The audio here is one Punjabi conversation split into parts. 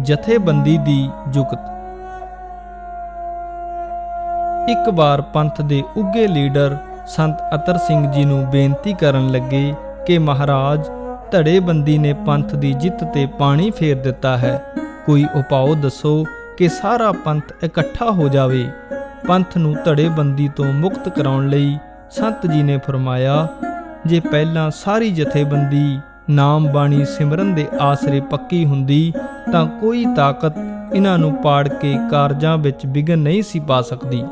ਜਥੇਬੰਦੀ ਦੀ ਜੁਗਤ। ਇੱਕ ਵਾਰ ਪੰਥ ਦੇ ਉੱਗੇ ਲੀਡਰ ਸੰਤ ਅਤਰ ਸਿੰਘ ਜੀ ਨੂੰ ਬੇਨਤੀ ਕਰਨ ਲੱਗੇ ਕਿ ਮਹਾਰਾਜ, ਧੜੇਬੰਦੀ ਨੇ ਪੰਥ ਦੀ ਜਿੱਤ ਤੇ ਪਾਣੀ ਫੇਰ ਦਿੱਤਾ ਹੈ। ਕੋਈ ਉਪਾਅ ਦੱਸੋ ਕਿ ਸਾਰਾ ਪੰਥ ਇਕੱਠਾ ਹੋ ਜਾਵੇ। ਪੰਥ ਨੂੰ ਧੜੇਬੰਦੀ ਤੋਂ ਮੁਕਤ ਕਰਾਉਣ ਲਈ ਸੰਤ ਜੀ ਨੇ ਫਰਮਾਇਆ, ਜੇ ਪਹਿਲਾਂ ਸਾਰੀ ਜਥੇਬੰਦੀ ਨਾਮ ਬਾਣੀ ਸਿਮਰਨ ਦੇ ਆਸਰੇ ਪੱਕੀ ਹੁੰਦੀ ਤਾਂ ਕੋਈ ਤਾਕਤ ਇਹਨਾਂ ਨੂੰ ਪਾੜ ਕੇ ਕਾਰਜਾਂ ਵਿੱਚ ਵਿਘਨ ਨਹੀਂ ਸੀ ਪਾ ਸਕਦੀ।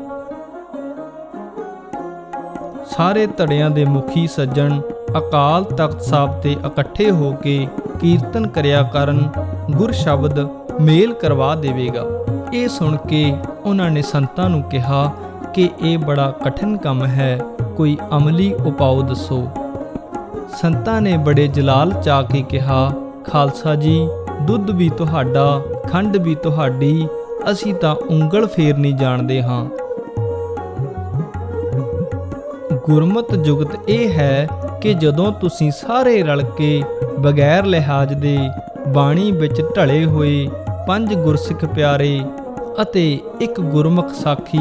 ਸਾਰੇ ਧੜਿਆਂ ਦੇ ਮੁਖੀ ਸੱਜਣ ਅਕਾਲ ਤਖਤ ਸਾਹਿਬ ਤੇ ਇਕੱਠੇ ਹੋ ਕੇ ਕੀਰਤਨ ਕਰਿਆ ਕਰਨ ਗੁਰ ਸ਼ਬਦ ਮੇਲ ਕਰਵਾ ਦੇਵੇਗਾ। ਇਹ ਸੁਣ ਕੇ ਉਹਨਾਂ ਨੇ ਸੰਤਾਂ ਨੂੰ ਕਿਹਾ ਕਿ ਇਹ ਬੜਾ ਕਠਿਨ ਕੰਮ ਹੈ, ਕੋਈ ਅਮਲੀ ਉਪਾਅ ਦੱਸੋ। ਸੰਤਾਂ ਨੇ ਬੜੇ ਜਲਾਲ ਚਾ ਕੇ ਕਿਹਾ, ਖਾਲਸਾ ਜੀ, ਦੁੱਧ ਵੀ ਤੁਹਾਡਾ, ਖੰਡ ਵੀ ਤੁਹਾਡੀ, ਅਸੀਂ ਤਾਂ ਉਂਗਲ ਫੇਰ ਨਹੀਂ ਜਾਣਦੇ ਹਾਂ। ਗੁਰਮਤ ਜੁਗਤ ਇਹ ਹੈ ਕਿ ਜਦੋਂ ਤੁਸੀਂ ਸਾਰੇ ਰਲ ਕੇ ਬਗੈਰ ਲਿਹਾਜ਼ ਦੇ ਬਾਣੀ ਵਿੱਚ ਢਲੇ ਹੋਏ ਪੰਜ ਗੁਰਸਿੱਖ ਪਿਆਰੇ ਅਤੇ ਇੱਕ ਗੁਰਮੁਖ ਸਾਖੀ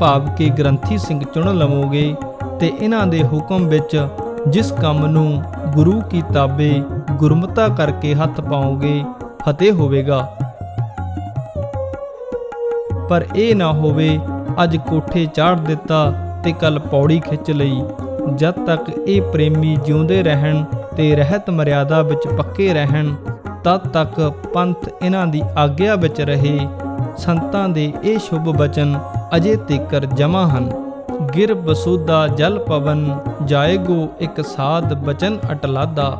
ਭਾਵ ਕੇ ਗ੍ਰੰਥੀ ਸਿੰਘ ਚੁਣ ਲਵੋਗੇ ਤੇ ਇਹਨਾਂ ਦੇ ਹੁਕਮ ਵਿੱਚ ਜਿਸ ਕੰਮ ਨੂੰ ਗੁਰੂ ਕੀ ਤਾਬੇ ਗੁਰਮਤਾ ਕਰਕੇ ਹੱਥ ਪਾਓਗੇ, ਫਤਿਹ ਹੋਵੇਗਾ। ਪਰ ਇਹ ਨਾ ਹੋਵੇ, ਅੱਜ ਕੋਠੇ ਚਾੜ ਦਿੱਤਾ ਤੇ ਕੱਲ ਪੌੜੀ ਖਿੱਚ ਲਈ। ਜਦ ਤੱਕ ਇਹ ਪ੍ਰੇਮੀ ਜਿਉਂਦੇ ਰਹਿਣ ਤੇ ਰਹਿਤ ਮਰਿਆਦਾ ਵਿੱਚ ਪੱਕੇ ਰਹਿਣ, ਤਦ ਤੱਕ ਪੰਥ ਇਹਨਾਂ ਦੀ ਆਗਿਆ ਵਿੱਚ ਰਹੇ। ਸੰਤਾਂ ਦੇ ਇਹ ਸ਼ੁਭ ਬਚਨ ਅਜੇ ਤੀਕਰ ਜਮਾ ਹਨ। ਗਿਰ ਬਸੂਦਾ ਜਲ ਪਵਨ ਜਾਏਗੋ ਇੱਕ ਸਾਧ ਬਚਨ ਅਟਲਾਦਾ।